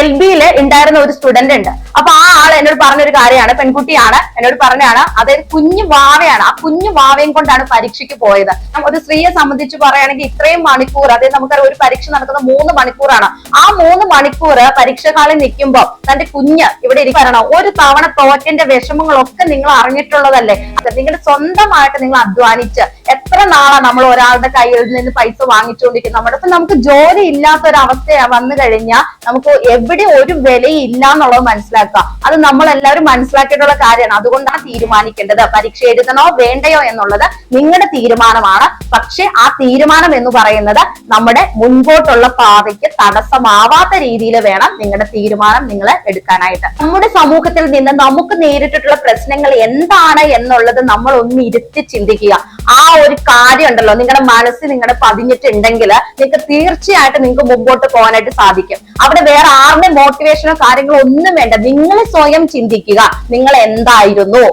L ബിയിൽ ഉണ്ടായിരുന്ന ഒരു സ്റ്റുഡന്റ് ഉണ്ട് അപ്പൊ ആ ആൾ എന്നോട് പറഞ്ഞൊരു കാര്യമാണ് പെൺകുട്ടിയാണ് എന്നോട് പറഞ്ഞാണ് അതായത് കുഞ്ഞു വാവയാണ്. ആ കുഞ്ഞു വാവയും കൊണ്ടാണ് പരീക്ഷയ്ക്ക് പോയത്. ഒരു സ്ത്രീയെ സംബന്ധിച്ച് പറയുകയാണെങ്കിൽ ഇത്രയും മണിക്കൂർ അതായത് നമുക്കറിയാം ഒരു പരീക്ഷ നടക്കുന്ന മൂന്ന് മണിക്കൂറാണ്. ആ മൂന്ന് മണിക്കൂർ പരീക്ഷകാലം നിൽക്കുമ്പോൾ തന്റെ കുഞ്ഞ് ഇവിടെ ഇരിക്കണം ഒരു തവണ തോറ്റന്റെ വിഷമങ്ങളൊക്കെ നിങ്ങൾ അറിഞ്ഞിട്ടുള്ളതല്ലേ? നിങ്ങളുടെ സ്വന്തമായിട്ട് നിങ്ങൾ അധ്വാനിച്ച് എത്ര നാളാണ് നമ്മൾ ഒരാളുടെ കയ്യിൽ നിന്ന് പൈസ വാങ്ങിച്ചുകൊണ്ടിരിക്കുന്നത് നമ്മുടെ ഇപ്പൊ നമുക്ക് ജോലി ഇല്ലാത്ത ഒരു അവസ്ഥ വന്നു കഴിഞ്ഞാൽ നമുക്ക് എവിടെ ഒരു വിലയില്ല എന്നുള്ളത് മനസ്സിലാക്കുക. അത് നമ്മൾ എല്ലാവരും മനസ്സിലാക്കിയിട്ടുള്ള കാര്യമാണ്. അതുകൊണ്ടാണ് തീരുമാനിക്കേണ്ടത്. പരീക്ഷ എഴുതണോ വേണ്ടയോ എന്നുള്ളത് നിങ്ങളുടെ തീരുമാനമാണ്. പക്ഷെ ആ തീരുമാനം എന്ന് പറയുന്നത് നമ്മുടെ മുൻപോട്ടുള്ള പാതയ്ക്ക് തടസ്സമാവാത്ത രീതിയിൽ വേണം നിങ്ങളുടെ തീരുമാനം നിങ്ങൾ എടുക്കാനായിട്ട്. നമ്മുടെ സമൂഹത്തിൽ നിന്ന് നമുക്ക് നേരിട്ടിട്ടുള്ള പ്രശ്നങ്ങൾ എന്താണ് എന്നുള്ളത് നമ്മൾ ഒന്ന് ഇരുത്തി ചിന്തിക്കുക. ആ ഒരു കാര്യം ഉണ്ടല്ലോ നിങ്ങളുടെ മനസ്സിൽ നിങ്ങളുടെ പതിഞ്ഞിട്ടുണ്ടെങ്കിൽ നിങ്ങൾക്ക് തീർച്ചയായിട്ടും നിങ്ങൾക്ക് മുമ്പോട്ട് പോകാനായിട്ട് സാധിക്കും. അവിടെ വേറെ ആരുടെ മോട്ടിവേഷനോ കാര്യങ്ങളോ ഒന്നും വേണ്ട. നിങ്ങൾ സ്വയം ചിന്തിക്കുക. നിങ്ങൾ എന്തായിരുന്നു?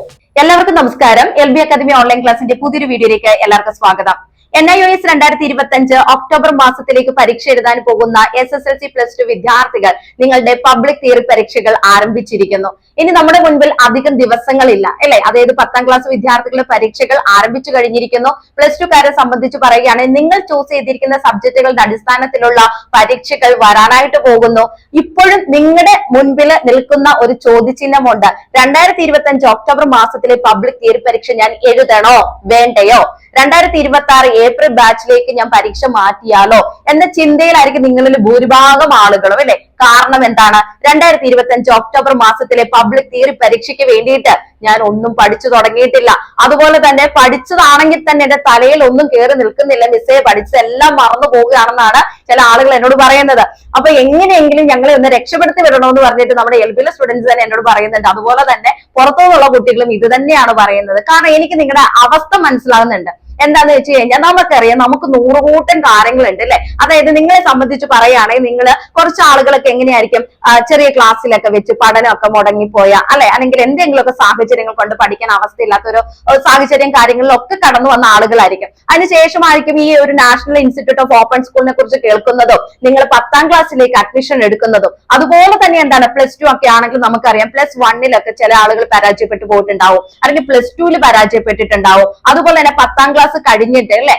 എല്ലാവർക്കും നമസ്കാരം. എൽ ബി അക്കാദമി ഓൺലൈൻ ക്ലാസിന്റെ പുതിയൊരു വീഡിയോയിലേക്ക് എല്ലാവർക്കും സ്വാഗതം. എൻ ഐ ഒ എസ് രണ്ടായിരത്തി ഇരുപത്തി അഞ്ച് ഒക്ടോബർ മാസത്തിലേക്ക് പരീക്ഷ എഴുതാൻ പോകുന്ന S S L C plus two വിദ്യാർത്ഥികൾ നിങ്ങളുടെ പബ്ലിക് തിയറി പരീക്ഷകൾ ആരംഭിച്ചിരിക്കുന്നു. ഇനി നമ്മുടെ മുൻപിൽ അധികം ദിവസങ്ങളില്ല അല്ലെ? അതായത് പത്താം ക്ലാസ് വിദ്യാർത്ഥികളുടെ പരീക്ഷകൾ ആരംഭിച്ചു കഴിഞ്ഞിരിക്കുന്നു. പ്ലസ് ടു കാരെ സംബന്ധിച്ച് പറയുകയാണെങ്കിൽ നിങ്ങൾ ചൂസ് ചെയ്തിരിക്കുന്ന സബ്ജക്റ്റുകളുടെ അടിസ്ഥാനത്തിലുള്ള പരീക്ഷകൾ വരാനായിട്ട് പോകുന്നു. ഇപ്പോഴും നിങ്ങളുടെ മുൻപിൽ നിൽക്കുന്ന ഒരു ചോദ്യചിഹ്നമുണ്ട്. രണ്ടായിരത്തി ഇരുപത്തി അഞ്ച് ഒക്ടോബർ മാസത്തിലെ പബ്ലിക് തിയറി പരീക്ഷ ഞാൻ എഴുതണോ? വേണ്ടയോ? രണ്ടായിരത്തി ഇരുപത്തി ആറ് ഏപ്രിൽ ബാച്ചിലേക്ക് ഞാൻ പരീക്ഷ മാറ്റിയാലോ എന്ന ചിന്തയിലായിരിക്കും നിങ്ങളിൽ ഭൂരിഭാഗം ആളുകളും അല്ലെ? കാരണം എന്താണ്? രണ്ടായിരത്തി ഇരുപത്തി അഞ്ച് ഒക്ടോബർ മാസത്തിലെ പബ്ലിക് തിയറി പരീക്ഷയ്ക്ക് വേണ്ടിയിട്ട് ഞാൻ ഒന്നും പഠിച്ചു തുടങ്ങിയിട്ടില്ല. അതുപോലെ തന്നെ പഠിച്ചതാണെങ്കിൽ തന്നെ എന്റെ തലയിൽ ഒന്നും കയറി നിൽക്കുന്നില്ല. മിസ്സേ പഠിച്ചതെല്ലാം മറന്നു പോവുകയാണെന്നാണ് ചില ആളുകൾ എന്നോട് പറയുന്നത്. അപ്പൊ എങ്ങനെയെങ്കിലും ഞങ്ങളെ ഒന്ന് രക്ഷപ്പെടുത്തി വിടണമെന്ന് പറഞ്ഞിട്ട് നമ്മുടെ എൽ ബിയിലെ സ്റ്റുഡൻസ് തന്നെ എന്നോട് പറയുന്നുണ്ട്. അതുപോലെ തന്നെ പുറത്തുനിന്നുള്ള കുട്ടികളും ഇത് തന്നെയാണ് പറയുന്നത്. കാരണം എനിക്ക് നിങ്ങളുടെ അവസ്ഥ മനസ്സിലാകുന്നുണ്ട്. എന്താന്ന് വെച്ച് കഴിഞ്ഞാൽ നമുക്കറിയാം നമുക്ക് നൂറുകൂട്ടം കാര്യങ്ങളുണ്ട് അല്ലെ? അതായത് നിങ്ങളെ സംബന്ധിച്ച് പറയുകയാണെങ്കിൽ നിങ്ങൾ കുറച്ച് ആളുകളൊക്കെ എങ്ങനെയായിരിക്കും ചെറിയ ക്ലാസ്സിലൊക്കെ വെച്ച് പഠനമൊക്കെ മുടങ്ങിപ്പോയ അല്ലെ? അല്ലെങ്കിൽ എന്തെങ്കിലുമൊക്കെ സാഹചര്യങ്ങൾ കൊണ്ട് പഠിക്കാൻ അവസ്ഥയില്ലാത്ത ഒരു സാഹചര്യം കാര്യങ്ങളിലൊക്കെ കടന്നു വന്ന ആളുകളായിരിക്കും. അതിനുശേഷമായിരിക്കും ഈ ഒരു നാഷണൽ ഇൻസ്റ്റിറ്റ്യൂട്ട് ഓഫ് ഓപ്പൺ സ്കൂളിനെ കുറിച്ച് കേൾക്കുന്നതും നിങ്ങൾ പത്താം ക്ലാസ്സിലേക്ക് അഡ്മിഷൻ എടുക്കുന്നതും. അതുപോലെ തന്നെ എന്താണ് പ്ലസ് ടു ഒക്കെ ആണെങ്കിൽ നമുക്കറിയാം പ്ലസ് വണ്ണിലൊക്കെ ചില ആളുകൾ പരാജയപ്പെട്ടു പോയിട്ടുണ്ടാവും. അല്ലെങ്കിൽ പ്ലസ് ടുവിൽ പരാജയപ്പെട്ടിട്ടുണ്ടാവും. അതുപോലെ തന്നെ പത്താം ക്ലാസ് കഴിഞ്ഞിട്ട് അല്ലെ?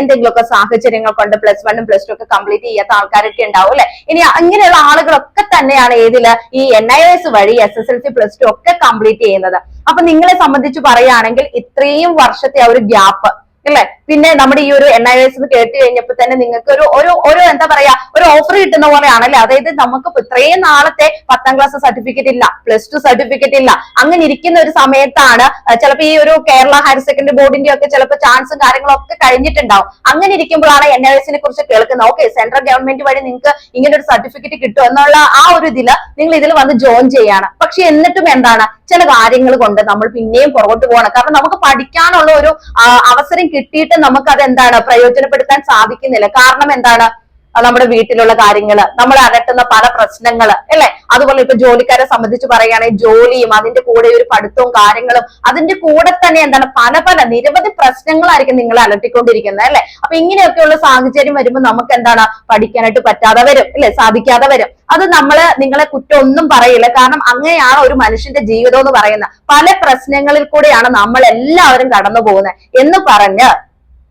എന്തെങ്കിലുമൊക്കെ സാഹചര്യങ്ങൾ കൊണ്ട് പ്ലസ് വണ്ണും പ്ലസ് ടു ഒക്കെ കംപ്ലീറ്റ് ചെയ്യാത്ത ആൾക്കാരൊക്കെ ഉണ്ടാവും അല്ലെ? ഇനി അങ്ങനെയുള്ള ആളുകളൊക്കെ തന്നെയാണ് ഏതിൽ ഈ എൻ ഐ എസ് വഴി S S L C plus two ഒക്കെ കംപ്ലീറ്റ് ചെയ്യുന്നത്. അപ്പൊ നിങ്ങളെ സംബന്ധിച്ച് പറയുകയാണെങ്കിൽ ഇത്രയും വർഷത്തെ ആ ഒരു ഗ്യാപ്പ് അല്ലെ? പിന്നെ നമ്മുടെ ഈ ഒരു എൻ ഐ എസ് കേട്ട് കഴിഞ്ഞപ്പോ തന്നെ നിങ്ങൾക്ക് ഒരു ഒരു ഒരു എന്താ പറയാ ഒരു ഓഫർ കിട്ടുന്ന പോലെയാണല്ലേ? അതായത് നമുക്ക് ഇത്രയും നാളത്തെ പത്താം ക്ലാസ് സർട്ടിഫിക്കറ്റ് ഇല്ല പ്ലസ് ടു സർട്ടിഫിക്കറ്റ് ഇല്ല. അങ്ങനെ ഇരിക്കുന്ന ഒരു സമയത്താണ് ചിലപ്പോ ഈ ഒരു കേരള ഹയർ സെക്കൻഡറി ബോർഡിന്റെ ഒക്കെ ചിലപ്പോൾ ചാൻസും കാര്യങ്ങളും ഒക്കെ കഴിഞ്ഞിട്ടുണ്ടാവും. അങ്ങനെ ഇരിക്കുമ്പോഴാണ് എൻ ഐ എസിനെ കുറിച്ച് കേൾക്കുന്നത്. ഓക്കെ സെൻട്രൽ ഗവൺമെന്റ് വഴി നിങ്ങൾക്ക് ഇങ്ങനെ ഒരു സർട്ടിഫിക്കറ്റ് കിട്ടും എന്നുള്ള ആ ഒരു ഇതിൽ നിങ്ങൾ ഇതിൽ വന്ന് ജോയിൻ ചെയ്യാണ്. പക്ഷെ എന്നിട്ടും എന്താണ്? ചില കാര്യങ്ങൾ കൊണ്ട് നമ്മൾ പിന്നെയും പുറകോട്ട് പോകണം. കാരണം നമുക്ക് പഠിക്കാനുള്ള ഒരു അവസരം കിട്ടിയിട്ട് നമുക്ക് അത് എന്താണ് പ്രയോജനപ്പെടുത്താൻ സാധിക്കുന്നില്ല. കാരണം എന്താണ്? നമ്മുടെ വീട്ടിലുള്ള കാര്യങ്ങൾ നമ്മൾ അലട്ടുന്ന പല പ്രശ്നങ്ങൾ അല്ലെ? അതുപോലെ ഇപ്പൊ ജോലിക്കാരെ സംബന്ധിച്ച് പറയുകയാണെങ്കിൽ ജോലിയും അതിന്റെ കൂടെ ഒരു പഠിത്തവും കാര്യങ്ങളും അതിന്റെ കൂടെ തന്നെ എന്താണ് പല പല നിരവധി പ്രശ്നങ്ങളായിരിക്കും നിങ്ങളെ അലട്ടിക്കൊണ്ടിരിക്കുന്നത് അല്ലെ? അപ്പൊ ഇങ്ങനെയൊക്കെയുള്ള സാഹചര്യം വരുമ്പോൾ നമുക്ക് എന്താണ് പഠിക്കാനായിട്ട് പറ്റാതെ വരും അല്ലെ? സാധിക്കാതെ വരും. അത് നമ്മൾ നിങ്ങളെ കുറ്റം ഒന്നും പറയില്ല. കാരണം അങ്ങനെയാണ് ഒരു മനുഷ്യന്റെ ജീവിതം എന്ന് പറയുന്നത്. പല പ്രശ്നങ്ങളിൽ കൂടെയാണ് നമ്മൾ എല്ലാവരും കടന്നു പോകുന്നത് എന്ന് പറഞ്ഞ്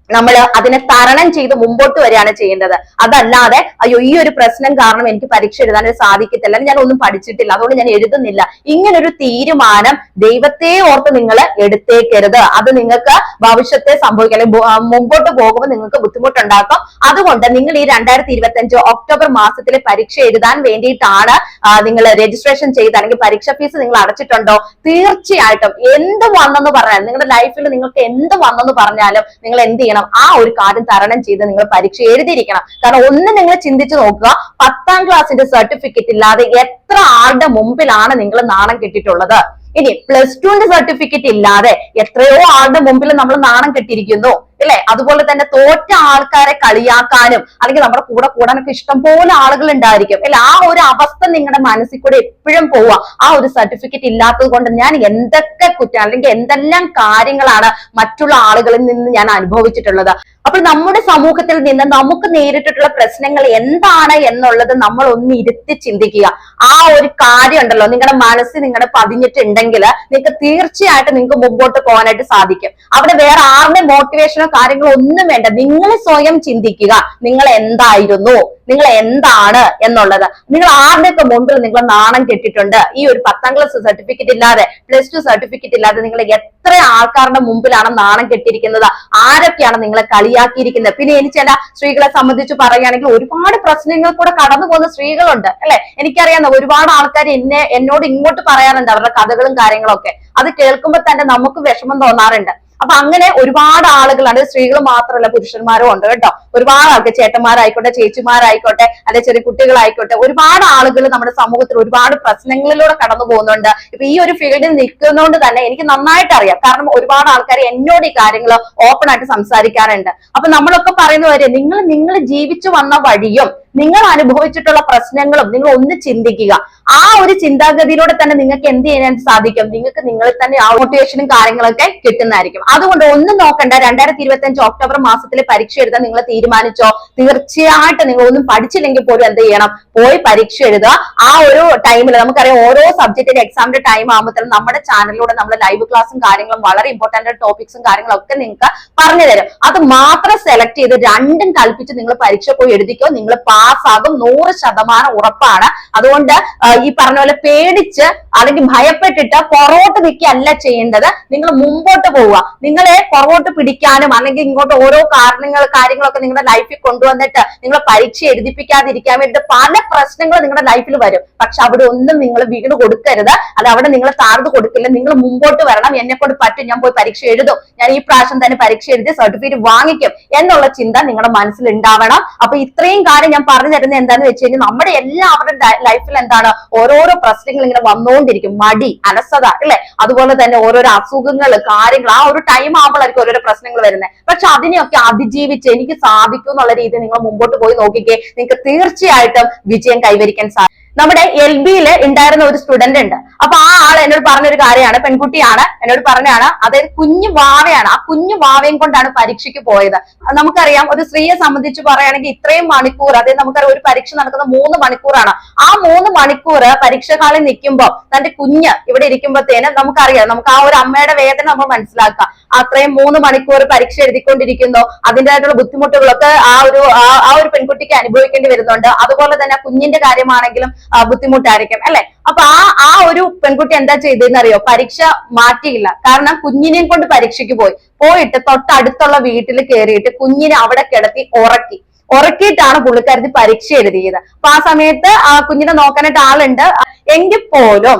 നമ്മൾ അതിനെ തരണം ചെയ്ത് മുമ്പോട്ട് വരികയാണ് ചെയ്യേണ്ടത്. അതല്ലാതെ അയ്യോ ഈ ഒരു പ്രശ്നം കാരണം എനിക്ക് പരീക്ഷ എഴുതാൻ സാധിക്കത്തില്ല ഞാൻ ഒന്നും പഠിച്ചിട്ടില്ല അതുകൊണ്ട് ഞാൻ എഴുതുന്നില്ല. ഇങ്ങനൊരു തീരുമാനം ദൈവത്തെ ഓർത്ത് നിങ്ങൾ എടുത്തേക്കരുത്. അത് നിങ്ങൾക്ക് ഭവിഷ്യത്തെ സംഭവിക്കും അല്ലെങ്കിൽ മുമ്പോട്ട് പോകുമ്പോൾ നിങ്ങൾക്ക് ബുദ്ധിമുട്ടുണ്ടാക്കും. അതുകൊണ്ട് നിങ്ങൾ ഈ രണ്ടായിരത്തി ഇരുപത്തി അഞ്ച് ഒക്ടോബർ മാസത്തിലെ പരീക്ഷ എഴുതാൻ വേണ്ടിയിട്ടാണ് നിങ്ങൾ രജിസ്ട്രേഷൻ ചെയ്ത് അല്ലെങ്കിൽ പരീക്ഷ ഫീസ് നിങ്ങൾ അടച്ചിട്ടുണ്ടോ? തീർച്ചയായിട്ടും. എന്ത് വന്നെന്ന് പറഞ്ഞാലും നിങ്ങളുടെ ലൈഫിൽ നിങ്ങൾക്ക് എന്ത് വന്നെന്ന് പറഞ്ഞാലും നിങ്ങൾ എന്ത് ചെയ്യണം? ആ ഒരു കാര്യം തരണം ചെയ്ത് നിങ്ങൾ പരീക്ഷ എഴുതിയിരിക്കണം. കാരണം ഒന്ന് നിങ്ങൾ ചിന്തിച്ചു നോക്കുക പത്താം ക്ലാസ്സിന്റെ സർട്ടിഫിക്കറ്റ് ഇല്ലാതെ എത്ര ആളുടെ മുമ്പിലാണ് നിങ്ങൾ നാണം കെട്ടിട്ടുള്ളത് ഇനി പ്ലസ് ടുവിന്റെ സർട്ടിഫിക്കറ്റ് ഇല്ലാതെ എത്രയോ ആളുടെ മുമ്പിൽ നമ്മൾ നാണം കെട്ടിയിരിക്കുന്നു അല്ലെ അതുപോലെ തന്നെ തോറ്റ ആൾക്കാരെ കളിയാക്കാനും അല്ലെങ്കിൽ നമ്മുടെ കൂടെ കൂടാനൊക്കെ ഇഷ്ടം പോലെ ആളുകൾ ഉണ്ടായിരിക്കും. അല്ലെ ആ ഒരു അവസ്ഥ നിങ്ങളുടെ മനസ്സിൽ കൂടെ എപ്പോഴും പോവുക. ആ ഒരു സർട്ടിഫിക്കറ്റ് ഇല്ലാത്തത് കൊണ്ട് ഞാൻ എന്തൊക്കെ കുറ്റം അല്ലെങ്കിൽ എന്തെല്ലാം കാര്യങ്ങളാണ് മറ്റുള്ള ആളുകളിൽ നിന്ന് ഞാൻ അനുഭവിച്ചിട്ടുള്ളത്? അപ്പോൾ നമ്മുടെ സമൂഹത്തിൽ നിന്ന് നമുക്ക് നേരിട്ടിട്ടുള്ള പ്രശ്നങ്ങൾ എന്താണ് എന്നുള്ളത് നമ്മൾ ഒന്ന് ഇരുത്തി ചിന്തിക്കുക. ആ ഒരു കാര്യം ഉണ്ടല്ലോ നിങ്ങളുടെ മനസ്സ് നിങ്ങളുടെ പതിഞ്ഞിട്ടുണ്ടെങ്കിൽ നിങ്ങൾക്ക് തീർച്ചയായിട്ടും നിങ്ങൾക്ക് മുമ്പോട്ട് പോകാനായിട്ട് സാധിക്കും. അവിടെ വേറെ ആരുടെ മോട്ടിവേഷനോ കാര്യങ്ങളോ ഒന്നും വേണ്ട. നിങ്ങൾ സ്വയം ചിന്തിക്കുക നിങ്ങൾ എന്തായിരുന്നു നിങ്ങൾ എന്താണ് എന്നുള്ളത്. നിങ്ങൾ ആരുടെയൊക്കെ മുമ്പിൽ നിങ്ങൾ നാണം കെട്ടിട്ടുണ്ട് ഈ ഒരു പത്താം ക്ലാസ് സർട്ടിഫിക്കറ്റ് ഇല്ലാതെ പ്ലസ് ടു സർട്ടിഫിക്കറ്റ് ഇല്ലാതെ നിങ്ങൾ എത്ര ആൾക്കാരുടെ മുമ്പിലാണ് നാണം കെട്ടിയിരിക്കുന്നത്? ആരൊക്കെയാണ് നിങ്ങളെ കളിയാക്കിയിരിക്കുന്നത് പിന്നെ എനിക്ക് ചില സ്ത്രീകളെ സംബന്ധിച്ച് പറയുകയാണെങ്കിൽ ഒരുപാട് പ്രശ്നങ്ങൾ കൂടെ കടന്നു പോകുന്ന സ്ത്രീകളുണ്ട് അല്ലെ? എനിക്കറിയാം ഒരുപാട് ആൾക്കാർ എന്നെ എന്നോട് ഇങ്ങോട്ട് പറയാറുണ്ട് അവരുടെ കഥകളും കാര്യങ്ങളും ഒക്കെ അത് കേൾക്കുമ്പോൾ തന്നെ നമുക്ക് വിഷമം തോന്നാറുണ്ട്. അപ്പൊ അങ്ങനെ ഒരുപാട് ആളുകളാണ് സ്ത്രീകൾ മാത്രമല്ല പുരുഷന്മാരും ഉണ്ട് കേട്ടോ. ഒരുപാട് ആൾക്ക് ചേട്ടന്മാരായിക്കോട്ടെ ചേച്ചിമാരായിക്കോട്ടെ അല്ലെ ചെറിയ കുട്ടികളായിക്കോട്ടെ ഒരുപാട് ആളുകൾ നമ്മുടെ സമൂഹത്തിൽ ഒരുപാട് പ്രശ്നങ്ങളിലൂടെ കടന്നു പോകുന്നുണ്ട്. ഇപ്പൊ ഈ ഒരു ഫീൽഡിൽ നിൽക്കുന്നതുകൊണ്ട് തന്നെ എനിക്ക് നന്നായിട്ട് അറിയാം. കാരണം ഒരുപാട് ആൾക്കാർ എന്നോട് ഈ കാര്യങ്ങൾ ഓപ്പൺ ആയിട്ട് സംസാരിക്കാറുണ്ട്. അപ്പൊ നമ്മളൊക്കെ പറയുന്ന വരെ നിങ്ങൾ നിങ്ങൾ ജീവിച്ചു വന്ന വഴിയും നിങ്ങൾ അനുഭവിച്ചിട്ടുള്ള പ്രശ്നങ്ങളും നിങ്ങൾ ഒന്ന് ചിന്തിക്കുക. ആ ഒരു ചിന്താഗതിയിലൂടെ തന്നെ നിങ്ങൾക്ക് എന്ത് ചെയ്യാൻ സാധിക്കും? നിങ്ങൾക്ക് നിങ്ങളിൽ തന്നെ ആ മോട്ടിവേഷനും കാര്യങ്ങളൊക്കെ കിട്ടുന്നതായിരിക്കും. അതുകൊണ്ട് ഒന്നും നോക്കണ്ട. രണ്ടായിരത്തി ഇരുപത്തി അഞ്ച് ഒക്ടോബർ മാസത്തിൽ പരീക്ഷ എഴുതാൻ നിങ്ങൾ തീരുമാനിച്ചോ? തീർച്ചയായിട്ടും നിങ്ങൾ ഒന്നും പഠിച്ചില്ലെങ്കിൽ പോലും എന്ത് ചെയ്യണം? പോയി പരീക്ഷ എഴുതുക. ആ ഒരു ടൈമിൽ നമുക്കറിയാം ഓരോ സബ്ജക്റ്റിന്റെ എക്സാമിന്റെ ടൈം ആകുമ്പോഴത്തേനും നമ്മുടെ ചാനലിലൂടെ നമ്മുടെ ലൈവ് ക്ലാസ്സും കാര്യങ്ങളും വളരെ ഇമ്പോർട്ടന്റ് ടോപ്പിക്സും കാര്യങ്ങളും ഒക്കെ നിങ്ങൾക്ക് പറഞ്ഞു തരും. അത് മാത്രം സെലക്ട് ചെയ്ത് രണ്ടും കൽപ്പിച്ച് നിങ്ങൾ പരീക്ഷ പോയി എഴുതിക്കോ. നിങ്ങൾ പാസ്സാകും നൂറ് ശതമാനം ഉറപ്പാണ്. അതുകൊണ്ട് ഈ പറഞ്ഞ പോലെ പേടിച്ച് അല്ലെങ്കിൽ ഭയപ്പെട്ടിട്ട് പുറകോട്ട് നിൽക്കുകയല്ല ചെയ്യേണ്ടത്. നിങ്ങൾ മുമ്പോട്ട് പോവുക. നിങ്ങളെ പുറകോട്ട് പിടിക്കാനും അല്ലെങ്കിൽ ഇങ്ങോട്ട് ഓരോ കാരണങ്ങൾ കാര്യങ്ങളൊക്കെ നിങ്ങളുടെ ലൈഫിൽ കൊണ്ടുവന്നിട്ട് നിങ്ങൾ പരീക്ഷ എഴുതിപ്പിക്കാതിരിക്കാൻ വേണ്ടിയിട്ട് പല പ്രശ്നങ്ങൾ നിങ്ങളുടെ ലൈഫിൽ വരും. പക്ഷെ അവിടെ ഒന്നും നിങ്ങൾ വീണ് കൊടുക്കരുത്. അത് അവിടെ നിങ്ങൾ താഴ്ന്നു കൊടുക്കില്ല. നിങ്ങൾ മുമ്പോട്ട് വരണം. എന്നെ കൊണ്ട് പറ്റും. ഞാൻ പോയി പരീക്ഷ എഴുതും. ഞാൻ ഈ പ്രാവശ്യം തന്നെ പരീക്ഷ എഴുതി സർട്ടിഫിക്കറ്റ് വാങ്ങിക്കും എന്നുള്ള ചിന്ത നിങ്ങളുടെ മനസ്സിൽ ഉണ്ടാവണം. അപ്പൊ ഇത്രയും കാര്യം ഞാൻ പറഞ്ഞു തരുന്നത് എന്താണെന്ന് വെച്ച് കഴിഞ്ഞാൽ നമ്മുടെ എല്ലാവരുടെ ലൈഫിൽ എന്താണ്? ഓരോരോ പ്രശ്നങ്ങൾ ഇങ്ങനെ വന്നുകൊണ്ടിരിക്കും മടി അലസത അല്ലെ? അതുപോലെ തന്നെ ഓരോരോ അസുഖങ്ങൾ കാര്യങ്ങൾ. ആ ഒരു ടൈം ആകുമ്പോഴായിരിക്കും ഓരോരോ പ്രശ്നങ്ങൾ വരുന്നത് പക്ഷെ അതിനെയൊക്കെ അതിജീവിച്ച് എനിക്ക് സാധിക്കും എന്നുള്ള രീതിയിൽ നിങ്ങൾ മുമ്പോട്ട് പോയി നോക്കിക്കേ. നിങ്ങൾക്ക് തീർച്ചയായിട്ടും വിജയം കൈവരിക്കാൻ സാധിക്കും. നമ്മുടെ എൽ ബിയിൽ ഉണ്ടായിരുന്ന ഒരു സ്റ്റുഡന്റ് ഉണ്ട്. അപ്പൊ ആ ആൾ എന്നോട് പറഞ്ഞൊരു കാര്യമാണ് പെൺകുട്ടിയാണ് എന്നോട് പറഞ്ഞാണ് അതായത് കുഞ്ഞു വാവയാണ്. ആ കുഞ്ഞു വാവയും കൊണ്ടാണ് പരീക്ഷയ്ക്ക് പോയത്. നമുക്കറിയാം ഒരു സ്ത്രീയെ സംബന്ധിച്ച് പറയുകയാണെങ്കിൽ ഇത്രയും മണിക്കൂർ അതായത് നമുക്കറിയാം ഒരു പരീക്ഷ നടക്കുന്ന മൂന്ന് മണിക്കൂറാണ്. ആ മൂന്ന് മണിക്കൂർ പരീക്ഷ ഹാളിൽ നിൽക്കുമ്പോൾ തന്റെ കുഞ്ഞ് ഇവിടെ ഇരിക്കുമ്പോഴത്തേന് നമുക്കറിയാം നമുക്ക് ആ ഒരു അമ്മയുടെ വേദന നമ്മൾ മനസ്സിലാക്കാം. അത്രയും മൂന്ന് മണിക്കൂർ പരീക്ഷ എഴുതിക്കൊണ്ടിരിക്കുന്നു അതിന്റെതായിട്ടുള്ള ബുദ്ധിമുട്ടുകളൊക്കെ ആ ഒരു ആ- ഒരു പെൺകുട്ടിക്ക് അനുഭവിക്കേണ്ടി വരുന്നുണ്ട്. അതുപോലെ തന്നെ കുഞ്ഞിന്റെ കാര്യമാണെങ്കിലും ബുദ്ധിമുട്ടായിരിക്കും അല്ലെ? അപ്പൊ ആ ആ ഒരു പെൺകുട്ടി എന്താ ചെയ്തതെന്ന് അറിയോ പരീക്ഷ മാറ്റിയില്ല. കാരണം കുഞ്ഞിനെയും കൊണ്ട് പരീക്ഷയ്ക്ക് പോയി. പോയിട്ട് തൊട്ടടുത്തുള്ള വീട്ടിൽ കയറിയിട്ട് കുഞ്ഞിനെ അവിടെ കിടത്തി ഉറക്കി. ഉറക്കിയിട്ടാണ് പുള്ളിക്കാരത്തി പരീക്ഷ എഴുതിയത്. അപ്പൊ ആ സമയത്ത് ആ കുഞ്ഞിനെ നോക്കാനായിട്ട് ആളുണ്ട്. എങ്കിൽ പോലും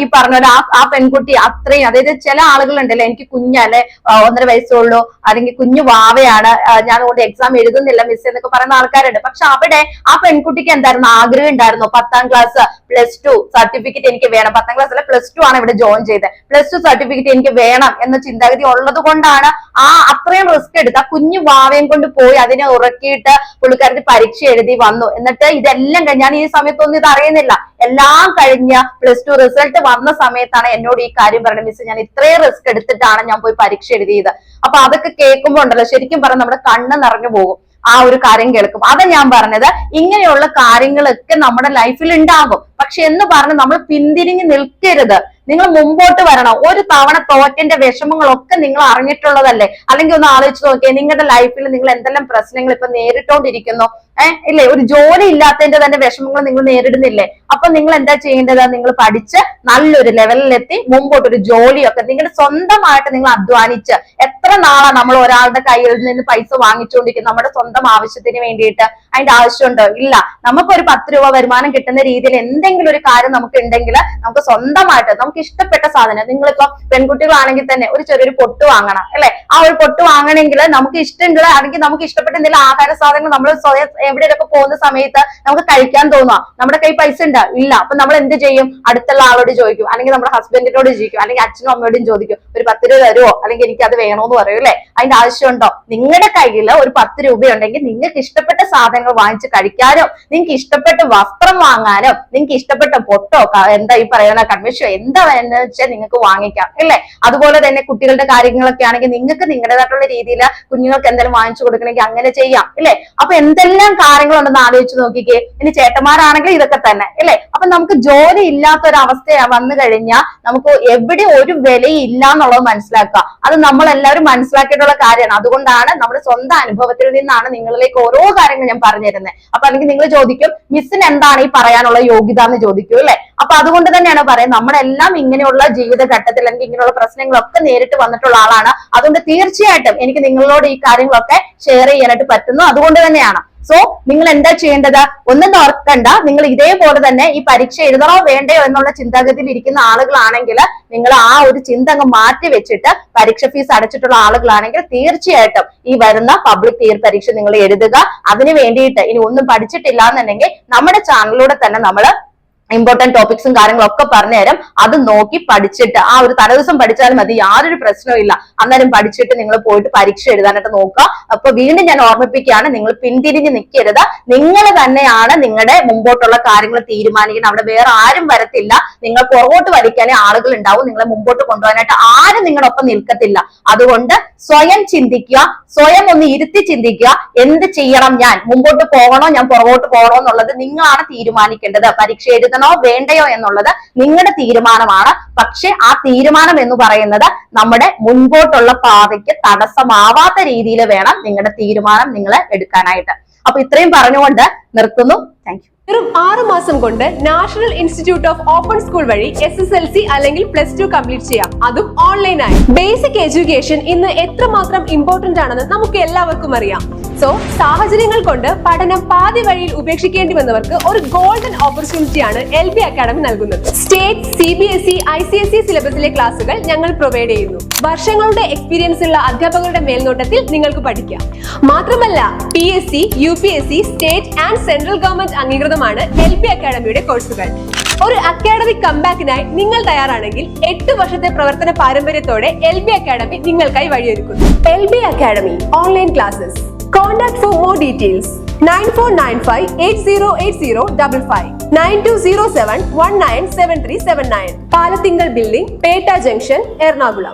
ഈ പറഞ്ഞ പോലെ ആ പെൺകുട്ടി അത്രയും അതായത് ചില ആളുകളുണ്ടല്ലോ എനിക്ക് കുഞ്ഞല്ലേ ഒന്നര വയസ്സുള്ളൂ അല്ലെങ്കിൽ കുഞ്ഞു വാവയാണ് ഞാൻ അതുകൊണ്ട് എക്സാം എഴുതുന്നില്ല മിസ് എന്നൊക്കെ പറയുന്ന ആൾക്കാരുണ്ട്. പക്ഷെ അവിടെ ആ പെൺകുട്ടിക്ക് എന്തായിരുന്നു? ആഗ്രഹം ഉണ്ടായിരുന്നു. പത്താം ക്ലാസ് പ്ലസ് ടു സർട്ടിഫിക്കറ്റ് എനിക്ക് വേണം. പത്താം ക്ലാസ് അല്ല പ്ലസ് ടു ആണ് ഇവിടെ ജോയിൻ ചെയ്തത്. പ്ലസ് ടു സർട്ടിഫിക്കറ്റ് എനിക്ക് വേണം എന്ന ചിന്താഗതി ഉള്ളത് കൊണ്ടാണ് ആ അത്രയും റിസ്ക് എടുത്ത് ആ കുഞ്ഞു വാവയും കൊണ്ട് പോയി അതിനെ ഉറക്കിയിട്ട് പുള്ളിക്കാരത്തി പരീക്ഷ എഴുതി വന്നു. എന്നിട്ട് ഇതെല്ലാം ഞാൻ ഈ സമയത്തൊന്നും ഇത് അറിയുന്നില്ല. എല്ലാം കഴിഞ്ഞ പ്ലസ് ടു റിസൾട്ട് വന്ന സമയത്താണ് എന്നോട് ഈ കാര്യം പറഞ്ഞത്. മിസ് ഞാൻ ഇത്രയും റിസ്ക് എടുത്തിട്ടാണ് ഞാൻ പോയി പരീക്ഷ എഴുതിയത്. അപ്പൊ അതൊക്കെ കേൾക്കുമ്പോ ഉണ്ടല്ലോ ശരിക്കും പറഞ്ഞാൽ നമ്മുടെ കണ്ണ് നിറഞ്ഞു പോകും. ആ ഒരു കാര്യം കേൾക്കും. അതാ ഞാൻ പറഞ്ഞത് ഇങ്ങനെയുള്ള കാര്യങ്ങളൊക്കെ നമ്മുടെ ലൈഫിൽ ഉണ്ടാകും. പക്ഷെ എന്ന് പറഞ്ഞ് നമ്മൾ പിന്തിരിഞ്ഞ് നിൽക്കരുത്. നിങ്ങൾ മുമ്പോട്ട് വരണം. ഒരു തവണ തോറ്റന്റെ വിഷമങ്ങളൊക്കെ നിങ്ങൾ അറിഞ്ഞിട്ടുള്ളതല്ലേ? അല്ലെങ്കിൽ ഒന്ന് ആലോചിച്ച് നോക്കിയേ നിങ്ങളുടെ ലൈഫിൽ നിങ്ങൾ എന്തെല്ലാം പ്രശ്നങ്ങൾ ഇപ്പൊ നേരിട്ടോണ്ടിരിക്കുന്നു? ഏഹ് ഇല്ലേ? ഒരു ജോലി ഇല്ലാത്തതിന്റെ തന്നെ വിഷമങ്ങൾ നിങ്ങൾ നേരിടുന്നില്ലേ? അപ്പൊ നിങ്ങൾ എന്താ ചെയ്യേണ്ടത്? നിങ്ങൾ പഠിച്ച് നല്ലൊരു ലെവലിലെത്തി മുമ്പോട്ട് ഒരു ജോലിയൊക്കെ നിങ്ങളുടെ സ്വന്തമായിട്ട് നിങ്ങൾ അധ്വാനിച്ച് എത്ര നാളാണ് നമ്മൾ ഒരാളുടെ കയ്യിൽ നിന്ന് പൈസ വാങ്ങിച്ചുകൊണ്ടിരിക്കുന്നത് നമ്മുടെ സ്വന്തം ആവശ്യത്തിന് വേണ്ടിയിട്ട് അതിന്റെ ആവശ്യമുണ്ടോ? ഇല്ല. നമുക്കൊരു പത്ത് രൂപ വരുമാനം കിട്ടുന്ന രീതിയിൽ എന്തെങ്കിലും ഒരു കാര്യം നമുക്ക് ഉണ്ടെങ്കിൽ നമുക്ക് സ്വന്തമായിട്ട് നമുക്ക് ഇഷ്ടപ്പെട്ട സാധനം. നിങ്ങളിപ്പോ പെൺകുട്ടികളാണെങ്കിൽ തന്നെ ഒരു ചെറിയൊരു പൊട്ട് വാങ്ങണം അല്ലെ? ആ ഒരു പൊട്ട് വാങ്ങണമെങ്കിൽ നമുക്ക് ഇഷ്ടമുള്ള അല്ലെങ്കിൽ നമുക്ക് ഇഷ്ടപ്പെട്ട എന്തെങ്കിലും ആഹാര സാധനങ്ങൾ നമ്മൾ സ്വയം എവിടെയൊക്കെ പോകുന്ന സമയത്ത് നമുക്ക് കഴിക്കാൻ തോന്നുക. നമ്മുടെ കൈ പൈസ ഉണ്ട്? ഇല്ല. അപ്പൊ നമ്മൾ എന്ത് ചെയ്യും? അടുത്തുള്ള ആളോട് ചോദിക്കും. അല്ലെങ്കിൽ നമ്മുടെ ഹസ്ബൻഡിനോട് ചോദിക്കും. അല്ലെങ്കിൽ അച്ഛനും അമ്മയോടും ചോദിക്കും. ഒരു പത്ത് രൂപ തരുമോ അല്ലെങ്കിൽ എനിക്ക് അത് വേണോന്ന് പറയും അല്ലെ? അതിന്റെ ആവശ്യമുണ്ടോ? നിങ്ങളുടെ കയ്യിൽ ഒരു പത്ത് രൂപയുണ്ടെങ്കിൽ നിങ്ങൾക്ക് ഇഷ്ടപ്പെട്ട സാധനങ്ങൾ വാങ്ങിച്ച് കഴിക്കാനോ നിങ്ങൾക്ക് ഇഷ്ടപ്പെട്ട വസ്ത്രം വാങ്ങാനോ നിങ്ങൾക്ക് ഇഷ്ടപ്പെട്ട പൊട്ടോ എന്താ ഈ പറയുന്ന കൺവെൻഷോ എന്താ വേണമെന്ന് വെച്ചാൽ നിങ്ങൾക്ക് വാങ്ങിക്കാം അല്ലേ? അതുപോലെ തന്നെ കുട്ടികളുടെ കാര്യങ്ങളൊക്കെ ആണെങ്കിൽ നിങ്ങൾക്ക് നിങ്ങളുടേതായിട്ടുള്ള രീതിയിൽ കുഞ്ഞുങ്ങൾക്ക് എന്തെങ്കിലും വാങ്ങിച്ചു കൊടുക്കണമെങ്കിൽ അങ്ങനെ ചെയ്യാം അല്ലേ? അപ്പൊ എന്തെല്ലാം കാര്യങ്ങളുണ്ടെന്ന് ആലോചിച്ച് നോക്കിക്കേ. ഇനി ചേട്ടന്മാരാണെങ്കിൽ ഇതൊക്കെ തന്നെ അല്ലേ? അപ്പൊ നമുക്ക് ജോലി ഇല്ലാത്ത ഒരു അവസ്ഥ വന്നു കഴിഞ്ഞാൽ നമുക്ക് എവിടെ ഒരു വിലയില്ല എന്നുള്ളത് മനസ്സിലാക്കുക. അത് നമ്മൾ എല്ലാവരും മനസ്സിലാക്കിയിട്ടുള്ള കാര്യമാണ്. അതുകൊണ്ടാണ് നമ്മുടെ സ്വന്തം അനുഭവത്തിൽ നിന്നാണ് നിങ്ങളിലേക്ക് ഓരോ കാര്യങ്ങൾ ഞാൻ പറഞ്ഞു തരുന്നത് അപ്പൊ അല്ലെങ്കിൽ നിങ്ങൾ ചോദിക്കും മിസ്സിന് എന്താണ് ഈ പറയാനുള്ള യോഗ്യത? എന്ന് ചോദിക്കും അല്ലെ? അപ്പൊ അതുകൊണ്ട് തന്നെയാണ് പറയുന്നത്. നമ്മളെല്ലാം ഇങ്ങനെയുള്ള ജീവിതഘട്ടത്തിൽ അല്ലെങ്കിൽ ഇങ്ങനെയുള്ള പ്രശ്നങ്ങളൊക്കെ നേരിട്ട് വന്നിട്ടുള്ള ആളാണ്. അതുകൊണ്ട് തീർച്ചയായിട്ടും എനിക്ക് നിങ്ങളോട് ഈ കാര്യങ്ങളൊക്കെ ഷെയർ ചെയ്യാനായിട്ട് പറ്റുന്നു. അതുകൊണ്ട് തന്നെയാണ്. സോ നിങ്ങൾ എന്താ ചെയ്യേണ്ടത്? ഒന്നും ഓർക്കണ്ട. നിങ്ങൾ ഇതേപോലെ തന്നെ ഈ പരീക്ഷ എഴുതണോ വേണ്ടയോ എന്നുള്ള ചിന്താഗതിയിൽ ഇരിക്കുന്ന ആളുകളാണെങ്കിൽ നിങ്ങൾ ആ ഒരു ചിന്ത അങ്ങ് മാറ്റി വെച്ചിട്ട് പരീക്ഷ ഫീസ് അടച്ചിട്ടുള്ള ആളുകളാണെങ്കിൽ തീർച്ചയായിട്ടും ഈ വരുന്ന പബ്ലിക് ഇയർ പരീക്ഷ നിങ്ങൾ എഴുതുക. അതിന് വേണ്ടിയിട്ട് ഇനി ഒന്നും പഠിച്ചിട്ടില്ല എന്നുണ്ടെങ്കിൽ നമ്മുടെ ചാനലിലൂടെ തന്നെ നമ്മൾ ഇമ്പോർട്ടന്റ് ടോപ്പിക്സും കാര്യങ്ങളൊക്കെ പറഞ്ഞുതരാം. അത് നോക്കി പഠിച്ചിട്ട് ആ ഒരു തലേദിവസം പഠിച്ചാൽ മതി യാതൊരു പ്രശ്നവും ഇല്ല. അന്നേരം പഠിച്ചിട്ട് നിങ്ങൾ പോയിട്ട് പരീക്ഷ എഴുതാനായിട്ട് നോക്കുക. അപ്പൊ വീണ്ടും ഞാൻ ഓർമ്മിപ്പിക്കുകയാണ് നിങ്ങൾ പിന്തിരിഞ്ഞ് നിൽക്കരുത്. നിങ്ങൾ തന്നെയാണ് നിങ്ങളുടെ മുമ്പോട്ടുള്ള കാര്യങ്ങൾ തീരുമാനിക്കുന്നത്. അവിടെ വേറെ ആരും വരത്തില്ല. നിങ്ങൾ പുറകോട്ട് വലിക്കാനേ ആളുകൾ ഉണ്ടാവും നിങ്ങളെ മുമ്പോട്ട് കൊണ്ടുപോകാനായിട്ട് ആരും നിങ്ങളൊപ്പം നിൽക്കത്തില്ല. അതുകൊണ്ട് സ്വയം ചിന്തിക്കുക സ്വയം ഒന്ന് ഇരുത്തി ചിന്തിക്കുക. എന്ത് ചെയ്യണം ഞാൻ? മുമ്പോട്ട് പോകണോ? ഞാൻ പുറകോട്ട് പോകണോ എന്നുള്ളത് നിങ്ങളാണ് തീരുമാനിക്കേണ്ടത്. പരീക്ഷ എഴുതണോ വേണ്ടയോ എന്നുള്ളത് നിങ്ങളുടെ തീരുമാനമാണ്. പക്ഷെ ആ തീരുമാനം എന്ന് പറയുന്നത് നമ്മുടെ മുൻപോട്ടുള്ള പാതയ്ക്ക് തടസ്സമാവാത്ത രീതിയിൽ വേണം നിങ്ങളുടെ തീരുമാനം നിങ്ങൾ എടുക്കാനായിട്ട്. അപ്പൊ ഇത്രയും പറഞ്ഞുകൊണ്ട് നിർത്തുന്നു. താങ്ക് വെറും ആറു മാസം കൊണ്ട് national institute of open school വഴി എസ് എസ് എൽ സി അല്ലെങ്കിൽ പ്ലസ് ടു കംപ്ലീറ്റ് ചെയ്യാം. അതും ഓൺലൈനായി. ബേസിക് എഡ്യൂക്കേഷൻ ഇന്ന് എത്രമാത്രം ഇമ്പോർട്ടന്റ് ആണെന്ന് നമുക്ക് എല്ലാവർക്കും അറിയാം. സോ സാഹചര്യങ്ങൾ കൊണ്ട് പഠനം പാതി വഴിയിൽ ഉപേക്ഷിക്കേണ്ടി വന്നവർക്ക് ഒരു ഗോൾഡൻ ഓപ്പർച്യൂണിറ്റിയാണ് എൽ ബി അക്കാഡമി നൽകുന്നത്. State C B S E I C S E സിലബസിലെ ക്ലാസുകൾ ഞങ്ങൾ പ്രൊവൈഡ് ചെയ്യുന്നു. വർഷങ്ങളുടെ എക്സ്പീരിയൻസ് ഉള്ള അധ്യാപകരുടെ മേൽനോട്ടത്തിൽ നിങ്ങൾക്ക് പഠിക്കാം. മാത്രമല്ല P S C U P S C state and central government അംഗീകൃതമാണ് L B അക്കാഡമിയുടെ കോഴ്സുകൾ ഒരു അക്കാഡമിക് കംബാക്കിനായി നിങ്ങൾ തയ്യാറാണെങ്കിൽ എട്ട് വർഷത്തെ പ്രവർത്തന പാരമ്പര്യത്തോടെ എൽ ബി അക്കാഡമി നിങ്ങൾക്കായി വഴിയൊരുക്കുന്നു. L B academy online classes contact for more details nine four nine five eight zero eight zero double five nine two zero seven one nine seven three seven nine Palathinkal building Petta junction Ernakulam